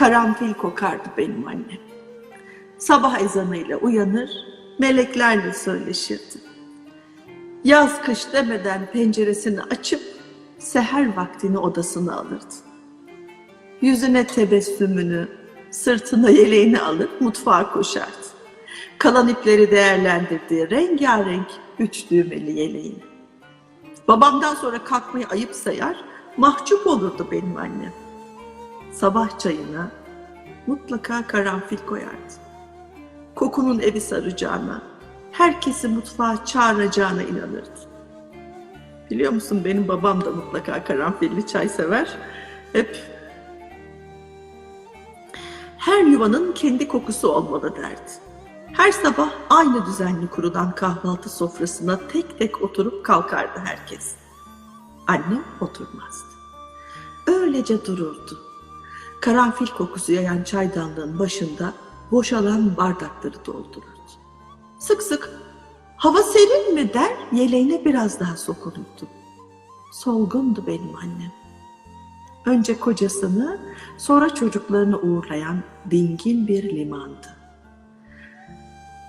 karanfil kokardı benim annem. Sabah ezanıyla uyanır, meleklerle söyleşirdi. Yaz kış demeden penceresini açıp seher vaktini odasına alırdı. Yüzüne tebessümünü, sırtına yeleğini alıp mutfağa koşardı. Kalan ipleri değerlendirdiği rengarenk üç düğmeli yeleğini. Babamdan sonra kalkmayı ayıp sayar, mahcup olurdu benim annem. Sabah çayına mutlaka karanfil koyardı. Kokunun evi saracağına, herkesi mutfağa çağıracağına inanırdı. Biliyor musun benim babam da mutlaka karanfilli çay sever. Hep her yuvanın kendi kokusu olmalı derdi. Her sabah aynı düzenli kurulan kahvaltı sofrasına tek tek oturup kalkardı herkes. Annem oturmazdı. Öylece dururdu. Karanfil kokusu yayan çaydanlığın başında boşalan bardakları doldururdu. Sık sık hava serin mi der yeleğine biraz daha sokulurdu. Solgundu benim annem. Önce kocasını sonra çocuklarını uğurlayan dingin bir limandı.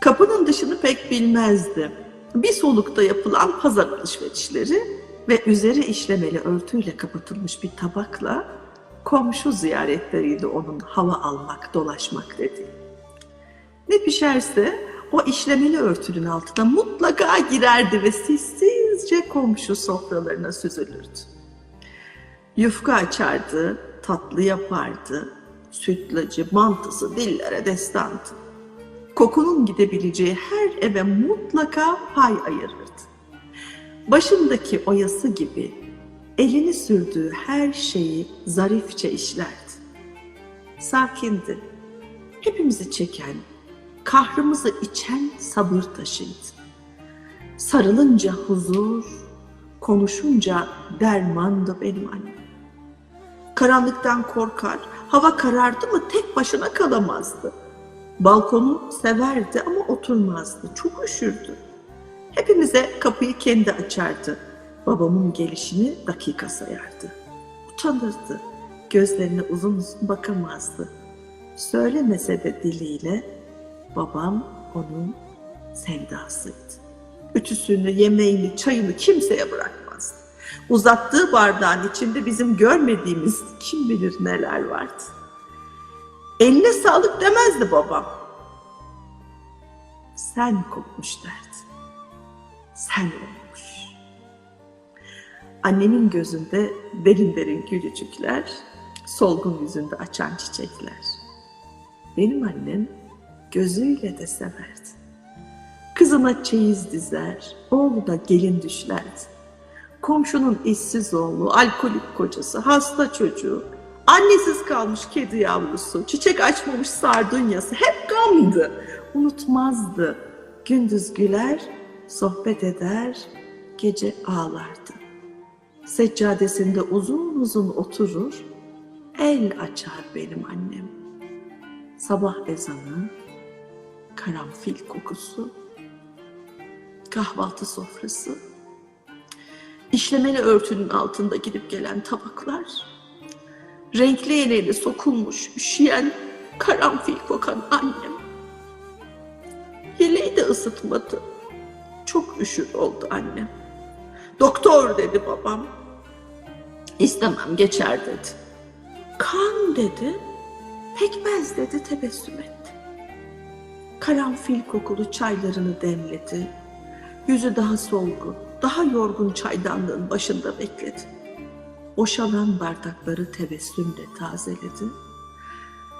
Kapının dışını pek bilmezdi. Bir solukta yapılan pazar alışverişleri ve üzeri işlemeli örtüyle kapatılmış bir tabakla komşu ziyaretleriydi onun hava almak, dolaşmak dediği. Ne pişerse o işlemeli örtünün altına mutlaka girerdi ve sessizce komşu sofralarına süzülürdü. Yufka açardı, tatlı yapardı, sütlacı, mantısı dillere destandı. Kokunun gidebileceği her eve mutlaka pay ayırırdı. Başındaki oyası gibi elini sürdüğü her şeyi zarifçe işlerdi. Sakindi, hepimizi çeken, kahrımızı içen sabır taşıydı. Sarılınca huzur, konuşunca dermandı benim annem. Karanlıktan korkar, hava karardı mı tek başına kalamazdı. Balkonu severdi ama oturmazdı, çok üşürdü. Hepimize kapıyı kendi açardı. Babamın gelişini dakika sayardı. Utanırdı, gözlerine uzun uzun bakamazdı. Söylemese de diliyle babam onun sevdasıydı. Ütüsünü, yemeğini, çayını kimseye bırakmazdı. Uzattığı bardağın içinde bizim görmediğimiz kim bilir neler vardı. Eline sağlık demezdi babam. Sen kokmuş derdi. Sen olmuş. Annemin gözünde derin derin gülücükler, solgun yüzünde açan çiçekler. Benim annem gözüyle de severdi. Kızına çeyiz dizer, oğlu da gelin düşlerdi. Komşunun işsiz oğlu, alkolik kocası, hasta çocuğu, annesiz kalmış kedi yavrusu, çiçek açmamış sardunyası hep gamdı. Unutmazdı. Gündüz güler, sohbet eder, gece ağlardı. Seccadesinde uzun uzun oturur, el açar benim annem. Sabah ezanı, karanfil kokusu, kahvaltı sofrası, işlemeli örtünün altında gidip gelen tabaklar, renkli yeleğine sokulmuş, üşüyen, karanfil kokan annem. Yeleği de ısıtmadı. Çok üşür oldu annem. Doktor dedi babam. İstemem geçer dedi. Kan dedi. Pekmez dedi tebessüm etti. Karanfil kokulu çaylarını demledi. Yüzü daha solgun, daha yorgun çaydanlığın başında bekledi. Boşalan bardakları tebessümle tazeledi.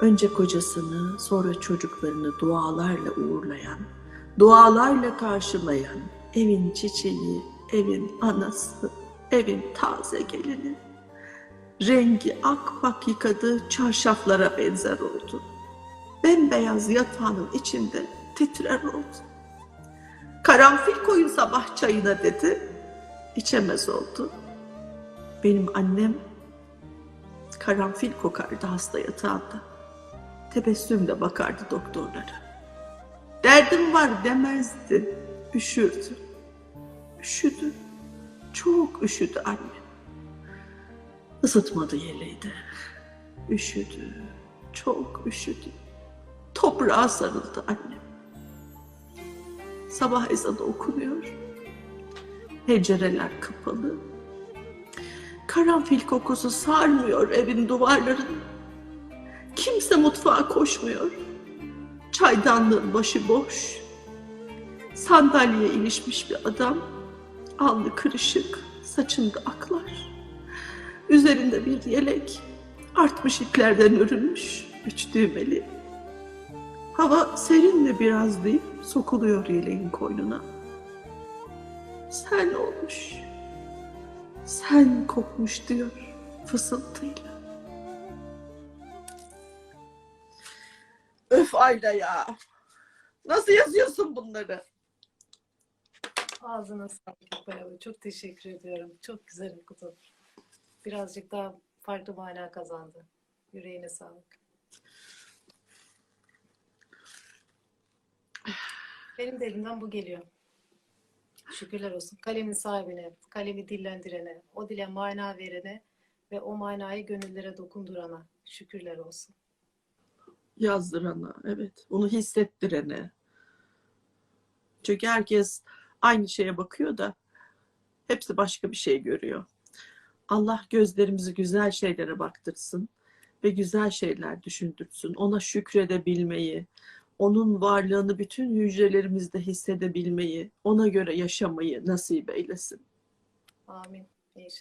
Önce kocasını, sonra çocuklarını dualarla uğurlayan, dualarla karşılayan, evin çiçeği, evin anası, evin taze gelini. Rengi akbak yıkadığı çarşaflara benzer oldu. Bembeyaz yatağının içinde titrer oldu. Karanfil koyun sabah çayına dedi. İçemez oldu. Benim annem karanfil kokardı hasta yatağında. Tebessümle bakardı doktorlara. Derdim var demezdi. Üşürdü. Üşüdü. Çok üşüdü annem. Isıtmadı yeleği de. Üşüdü. çok üşüdü. Toprağa sarıldı annem. Sabah ezanı okunuyor. Pencereler kapalı. Karanfil kokusu sarmıyor evin duvarlarını. Kimse mutfağa koşmuyor. Çaydanlığın başı boş. Sandalyeye ilişmiş bir adam. Alnı kırışık, saçında aklar. Üzerinde bir yelek, artmış iplerden örülmüş, üç düğmeli. Hava serinle biraz deyip sokuluyor yeleğin koynuna. Sen olmuş, sen kokmuş diyor fısıltıyla. Öf Ayla ya. Nasıl yazıyorsun bunları? Ağzına sağlık bayağı. Çok teşekkür ediyorum. Çok güzel okudun. Birazcık daha farklı mana kazandı. Yüreğine sağlık. Benim de elimden bu geliyor. Şükürler olsun. Kalemin sahibine, kalemi dillendirene, o dile mana verene ve o manayı gönüllere dokundurana şükürler olsun. Yazdırana, evet. Onu hissettirene. Çünkü herkes aynı şeye bakıyor da hepsi başka bir şey görüyor. Allah gözlerimizi güzel şeylere baktırsın ve güzel şeyler düşündürsün. Ona şükredebilmeyi, onun varlığını bütün hücrelerimizde hissedebilmeyi, ona göre yaşamayı nasip eylesin. Amin. İnşallah.